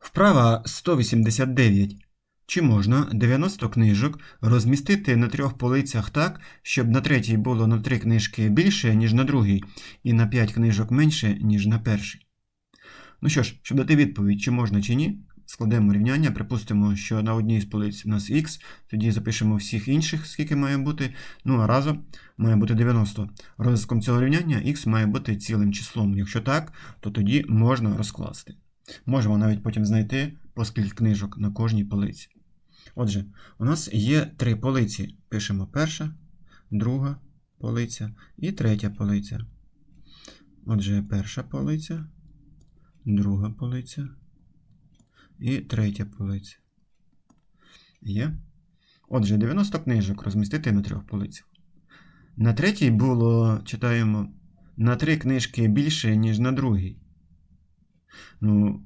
Вправа 189. Чи можна 90 книжок розмістити на трьох полицях так, щоб на третій було на три книжки більше, ніж на другій, і на 5 книжок менше, ніж на перший? Ну що ж, щоб дати відповідь, чи можна, чи ні, складемо рівняння. Припустимо, що на одній з полиць у нас х, тоді запишемо всіх інших, скільки має бути. Ну а разом має бути 90. Розв'язком цього рівняння х має бути цілим числом. Якщо так, то тоді можна розкласти. Можемо навіть потім знайти по скільки книжок на кожній полиці. Отже, у нас є три полиці. Пишемо перша, друга полиця і третя полиця. Отже, перша полиця, друга полиця і третя полиця. Є. Отже, 90 книжок розмістити на трьох полицях. На третій було, читаємо, на три книжки більше, ніж на другій. Ну,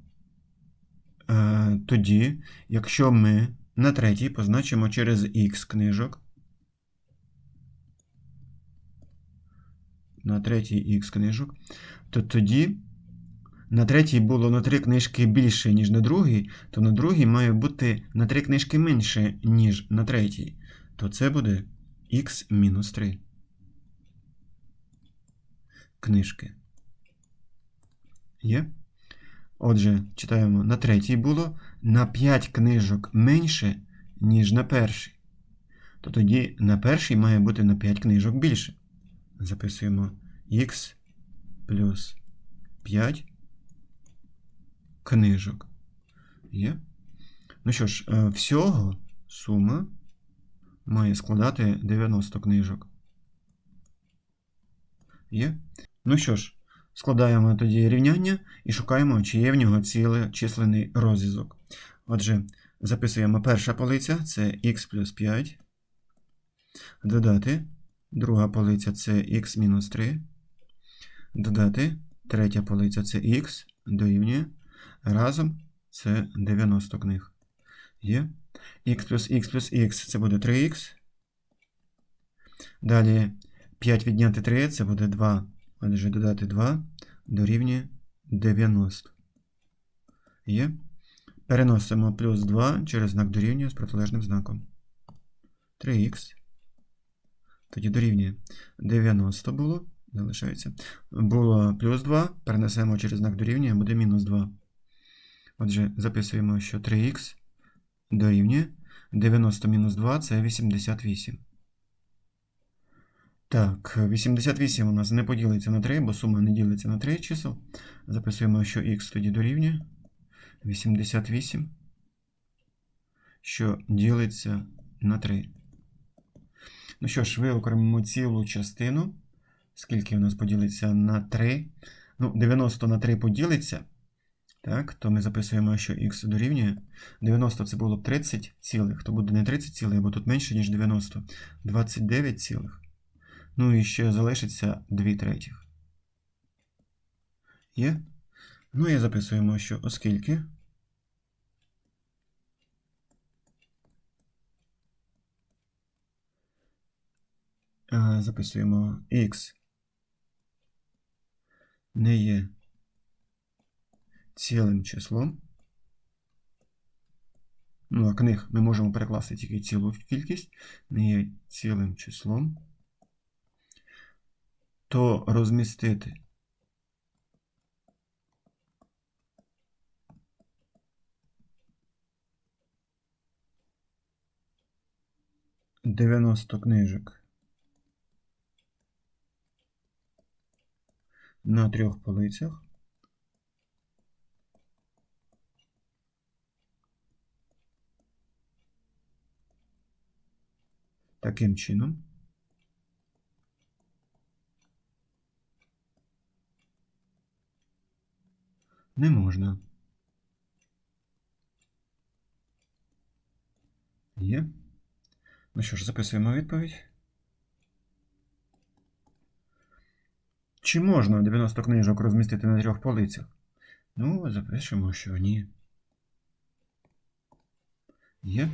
е, тоді, якщо ми на третій позначимо через X книжок, на третій X книжок, то тоді на третій було на три книжки більше, ніж на другій, то на другій має бути на три книжки менше, ніж на третій. То це буде X мінус 3 книжки. Є? Отже, читаємо, на третій було на 5 книжок менше, ніж на першій. То тоді на першій має бути на 5 книжок більше. Записуємо х плюс 5 книжок. Є? Ну що ж, е, всього сума має складати 90 книжок. Є? Ну що ж, складаємо тоді рівняння і шукаємо, чи є в нього цілий численний розв'язок. Отже, записуємо перша полиця це х плюс 5. Додати. Друга полиця це х мінус 3. Додати. Третя полиця це х дорівнює. Разом це 90 книг. Є. х плюс х плюс х це буде 3х. Далі 5 відняти 3 це буде 2. Отже, додати 2 дорівнює 90. Є. Переносимо плюс 2 через знак дорівнює з протилежним знаком. 3х. Тоді дорівнює 90 було. Залишається. Було плюс 2. Перенесемо через знак дорівнює, буде мінус 2. Отже, записуємо, що 3х дорівнює 90 мінус 2 це 88. Так, 88 у нас не поділиться на 3, бо сума не ділиться на 3 чисел. Записуємо, що х тоді дорівнює 88, що ділиться на 3. Ну що ж, виокремимо цілу частину. Скільки у нас поділиться на 3? Ну, 90 на 3 поділиться. Так, то ми записуємо, що х дорівнює. 90 це було б 30 цілих, то буде не 30 цілих, бо тут менше, ніж 90. 29 цілих. Ну і ще залишиться 2 третіх. Є? Ну і записуємо, що оскільки. Записуємо х не є цілим числом. Ну, а книг ми можемо перекласти тільки цілу кількість, не є цілим числом, то розмістити. Дев'яносто книжок. На трьох полицях. Таким чином. Не можна. Є. Ну що ж, записуємо відповідь. Чи можна 90 книжок розмістити на трьох полицях? Ну, запишемо, що ні. Є.